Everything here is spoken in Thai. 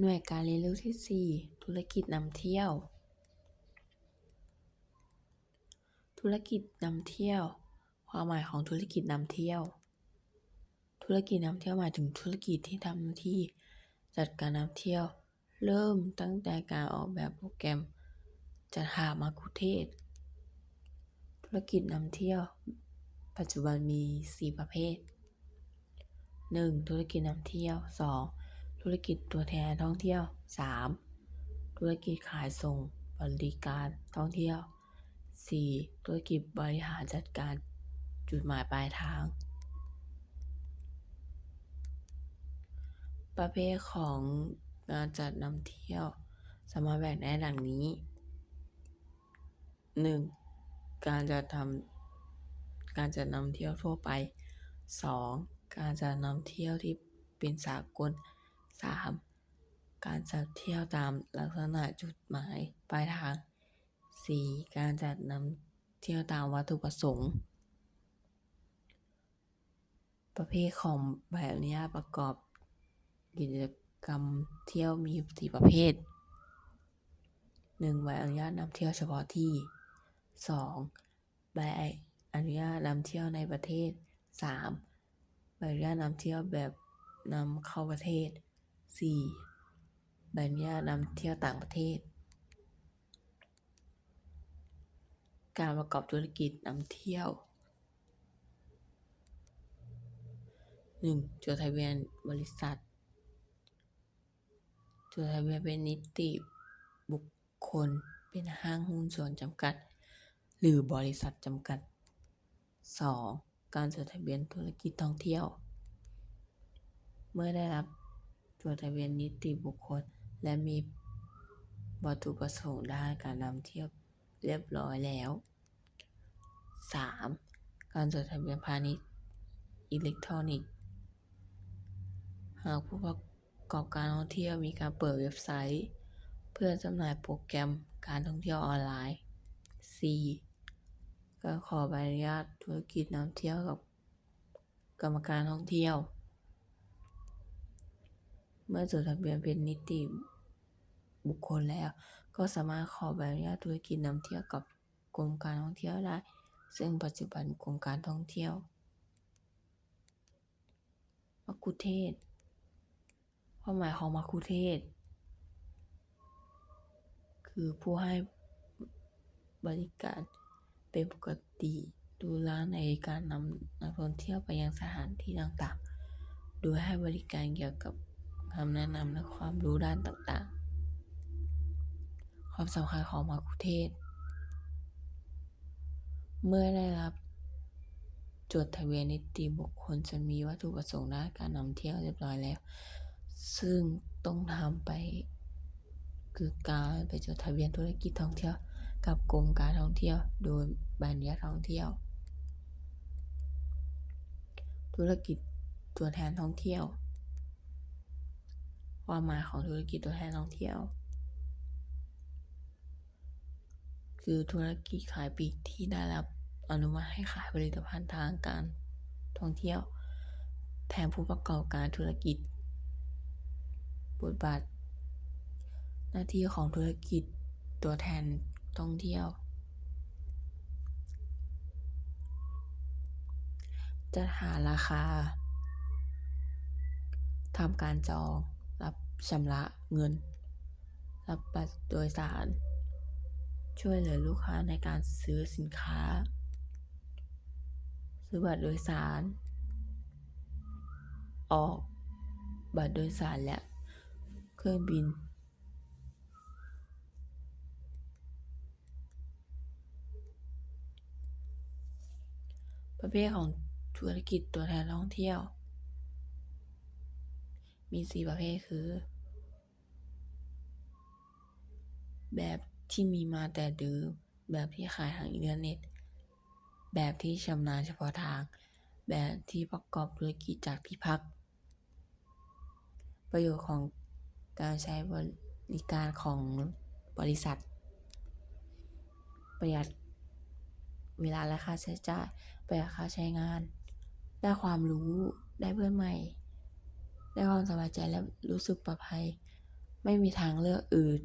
หน่วยการเรียนรู้ที่ 4 ธุรกิจนำเที่ยว ธุรกิจนำเที่ยว ความหมายของธุรกิจนำเที่ยว ธุรกิจนำเที่ยวหมายถึงธุรกิจที่ทำหน้าที่ จัดการนำเที่ยว เริ่มตั้งแต่การออกแบบโปรแกรม จัดหามัคคุเทศ ธุรกิจนำเที่ยว ปัจจุบันมี 4 ประเภท 1. ธุรกิจนำเที่ยว 2. ธุรกิจตัวแทนท่องเที่ยว 3. ธุรกิจขายส่งบริการท่องเที่ยว 4. ธุรกิจบริหารจัดการจุดหมายปลายทาง ประเภทของการจัดนำเที่ยว สามารถแบ่งได้ดังนี้ 1. การจัดทำการจัดนำเที่ยวทั่วไป 2. การจัดนำเที่ยวที่เป็นสากล 3. การจัดเที่ยวตามลักษณะจุดหมายปลายทาง 4. การจัดนำเที่ยวตามวัตถุประสงค์ ประเภทของใบอนุญาตประกอบกิจกรรมเที่ยวมี4ประเภท 1. ใบอนุญาตนำเที่ยวเฉพาะที่ 2. ใบอนุญาตนำเที่ยวในประเทศ 3. ใบอนุญาตนำเที่ยวแบบนำเข้าประเทศ 4. ใบอนุญาตนำเที่ยวต่างประเทศ การประกอบธุรกิจนำเที่ยว 1. จดทะเบียนบริษัท จดทะเบียนเป็นนิติบุคคลเป็นห้างหุ้นส่วนจำกัด หรือบริษัทจำกัด 2. การจดทะเบียนธุรกิจท่องเที่ยว เมื่อได้รับ จดทะเบียนนิติบุคคล และมีวัตถุประสงค์ด้านการนำเที่ยวเรียบร้อยแล้ว 3. การจดทะเบียนพาณิชย์อิเล็กทรอนิกส์ หากผู้ประกอบการท่องเที่ยวมีการเปิดเว็บไซต์ เพื่อจำหน่ายโปรแกรมการท่องเที่ยวออนไลน์ 4. การขอใบอนุญาตธุรกิจนำเที่ยวกับกรรมการท่องเที่ยว เมื่อจดทะเบียนเป็นนิติบุคคลแล้ว ก็สามารถขอใบอนุญาตธุรกิจนำเที่ยวกับกรมการท่องเที่ยวได้ ซึ่งปัจจุบันกรมการท่องเที่ยวมัคคุเทศความหมายของมัคคุเทศ คือผู้ให้บริการเป็นปกติดูแลในการนำนักท่องเที่ยวไปยังสถานที่ต่างๆ โดยให้บริการเกี่ยวกับ คำแนะนำและความรู้ด้านต่างๆ ความสำคัญของมัคคุเทศ เมื่อได้รับจดทะเบียนนิติบุคคลจะมีวัตถุประสงค์ด้านการนำเที่ยวเรียบร้อยแล้ว ซึ่งต้องทำไป คือการไปจดทะเบียนธุรกิจท่องเที่ยว กับกรมการท่องเที่ยว โดยบอนุญาตท่องเที่ยว ธุรกิจตัวแทนท่องเที่ยว ความหมายของธุรกิจตัวแทนท่องเที่ยว คือธุรกิจขายปลีกที่ได้รับอนุมัติให้ขายผลิตภัณฑ์ทางการท่องเที่ยว แทนผู้ประกอบการธุรกิจ บทบาท หน้าที่ของธุรกิจตัวแทนท่องเที่ยวจัดหาราคาทำการจอง รับชำระเงิน รับบัตรโดยสาร ช่วยเหลือลูกค้าในการซื้อสินค้า ซื้อบัตรโดยสาร ออก บัตรโดยสารและเครื่องบิน ประเภทของธุรกิจตัวแทนท่องเที่ยว มี4ประเภทคือ แบบที่มีมาแต่เดิม แบบที่ขายทางอินเทอร์เน็ต แบบที่ชำนาญเฉพาะทาง แบบที่ประกอบธุรกิจจากที่พัก ประโยชน์ของการใช้บริการของบริษัท ประหยัดเวลาและค่าใช้จ่ายประหยัดค่าใช้งาน ได้ความรู้ ได้เพื่อนใหม่ ได้ความสบายใจและรู้สึกปลอดภัย ไม่มีทางเลือกอื่น